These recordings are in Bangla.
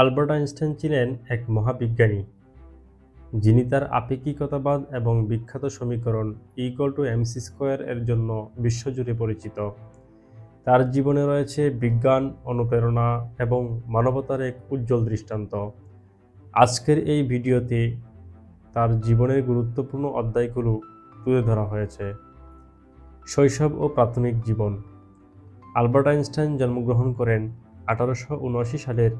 আলবার্ট আইনস্টাইন ছিলেন এক মহাবিজ্ঞানী, যিনি তার আপেক্ষিকতাবাদ এবং বিখ্যাত সমীকরণ ইকুয়াল টু এমসি স্কোয়ার এর জন্য বিশ্বজুড়ে পরিচিত। তার জীবনে রয়েছে বিজ্ঞান, অনুপ্রেরণা এবং মানবতার এক উজ্জ্বল দৃষ্টান্ত। আজকের এই ভিডিওতে তার জীবনের গুরুত্বপূর্ণ অধ্যায়গুলো তুলে ধরা হয়েছে। শৈশব ও প্রাথমিক জীবন। আলবার্ট আইনস্টাইন জন্মগ্রহণ করেন আঠারোশো উনআশি সালের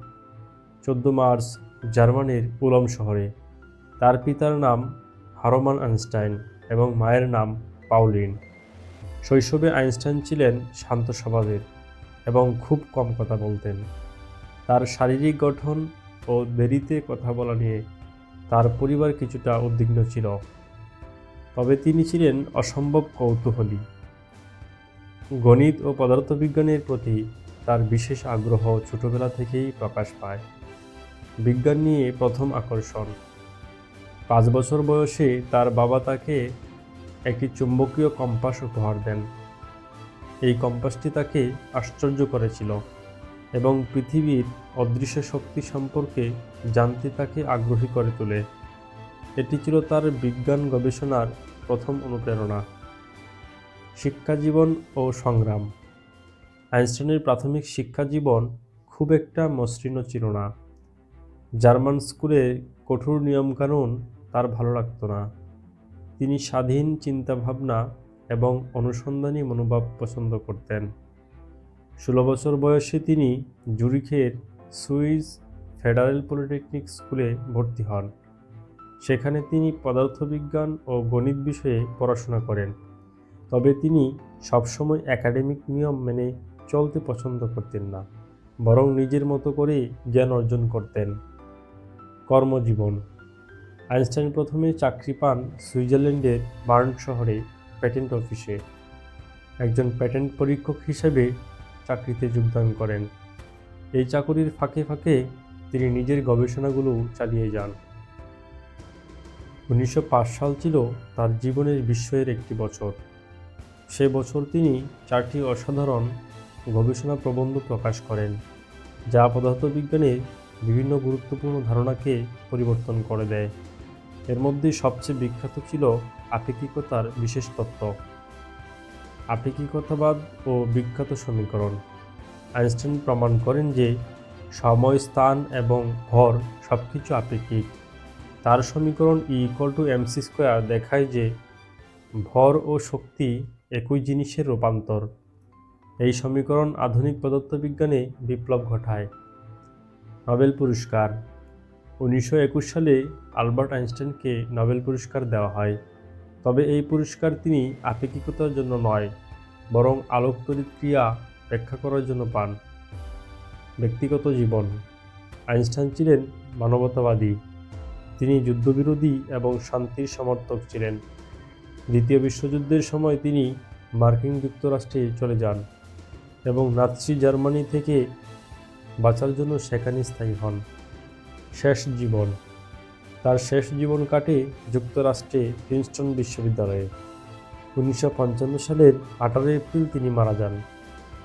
চোদ্দ মার্চ জার্মানির উলম শহরে। তার পিতার নাম হারোমান আইনস্টাইন এবং মায়ের নাম পাউলিন শৈশবে আইনস্টাইন ছিলেন শান্ত স্বভাবের এবং খুব কম কথা বলতেন। তার শারীরিক গঠন ও দেরিতে কথা বলা নিয়ে তার পরিবার কিছুটা উদ্বিগ্ন ছিল। তবে তিনি ছিলেন অসম্ভব কৌতূহলী। গণিত ও পদার্থবিজ্ঞানের প্রতি তার বিশেষ আগ্রহ ছোটবেলা থেকেই প্রকাশ পায়। বিজ্ঞান নিয়ে প্রথম আকর্ষণ। পাঁচ বছর বয়সে তার বাবা তাকে একটি চুম্বকীয় কম্পাস উপহার দেন। এই কম্পাসটি তাকে আশ্চর্য করেছিল এবং পৃথিবীর অদৃশ্য শক্তি সম্পর্কে জানতে তাকে আগ্রহী করে তোলে। এটি ছিল তার বিজ্ঞান গবেষণার প্রথম অনুপ্রেরণা। শিক্ষা জীবন ও সংগ্রাম। আইনস্টাইনের প্রাথমিক শিক্ষা জীবন খুব একটা মসৃণ ছিল না। জার্মান স্কুলে কঠোর নিয়মকানুন তার ভালো লাগতো না। তিনি স্বাধীন চিন্তাভাবনা এবং অনুসন্ধানী মনোভাব পছন্দ করতেন। ষোলো বছর বয়সে তিনি জুরিখের সুইস ফেডারেল পলিটেকনিক স্কুলে ভর্তি হন। সেখানে তিনি পদার্থবিজ্ঞান ও গণিত বিষয়ে পড়াশোনা করেন। তবে তিনি সবসময় একাডেমিক নিয়ম মেনে চলতে পছন্দ করতেন না, বরং নিজের মতো করে জ্ঞান অর্জন করতেন। কর্মজীবন। আইনস্টাইন প্রথমে চাকরি পান সুইজারল্যান্ডের বার্ন শহরে প্যাটেন্ট অফিসে। একজন প্যাটেন্ট পরীক্ষক হিসেবে চাকরিতে যোগদান করেন। এই চাকরির ফাঁকে ফাঁকে তিনি নিজের গবেষণাগুলো চালিয়ে যান। উনিশশো পাঁচ সাল ছিল তার জীবনের বিস্ময়ের একটি বছর। সে বছর তিনি চারটি অসাধারণ গবেষণা প্রবন্ধ প্রকাশ করেন, যা পদার্থবিজ্ঞানের বিভিন্ন গুরুত্বপূর্ণ ধারণাকে পরিবর্তন করে দেয়। এর মধ্যে সবচেয়ে বিখ্যাত ছিল আপেক্ষিকতার বিশেষ তত্ত্ব। আপেক্ষিকতাবাদ ও বিখ্যাত সমীকরণ। আইনস্টাইন প্রমাণ করেন যে সময়, স্থান এবং ভর সব কিছু আপেক্ষিক। তার সমীকরণ E equal to MC square দেখায় যে ভর ও শক্তি একই জিনিসের রূপান্তর। এই সমীকরণ আধুনিক পদার্থবিজ্ঞানে বিপ্লব ঘটায়। নোবেল পুরস্কার। উনিশশো একুশ সালে আলবার্ট আইনস্টাইনকে নোবেল পুরস্কার দেওয়া হয়। তবে এই পুরস্কার তিনি আপেক্ষিকতার জন্য নয়, বরং আলোক তড়িৎ ক্রিয়া ব্যাখ্যা করার জন্য পান। ব্যক্তিগত জীবন। আইনস্টাইন ছিলেন মানবতাবাদী। তিনি যুদ্ধবিরোধী এবং শান্তির সমর্থক ছিলেন। দ্বিতীয় বিশ্বযুদ্ধের সময় তিনি মার্কিন যুক্তরাষ্ট্রে চলে যান এবং নাৎসি জার্মানি থেকে বাঁচার জন্য সেখানে স্থায়ী হন। শেষ জীবন। তার শেষ জীবন কাটে যুক্তরাষ্ট্রে প্রিন্সটন বিশ্ববিদ্যালয়ে। উনিশশো পঞ্চান্ন সালের আঠারোই এপ্রিল তিনি মারা যান।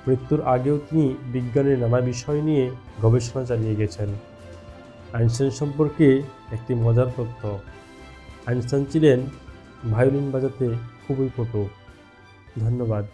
মৃত্যুর আগেও তিনি বিজ্ঞানের নানা বিষয় নিয়ে গবেষণা চালিয়ে গেছেন। আইনস্টাইন সম্পর্কে একটি মজার তথ্য। আইনস্টাইন ছিলেন ভায়োলিন বাজাতে খুবই পটু ধন্যবাদ।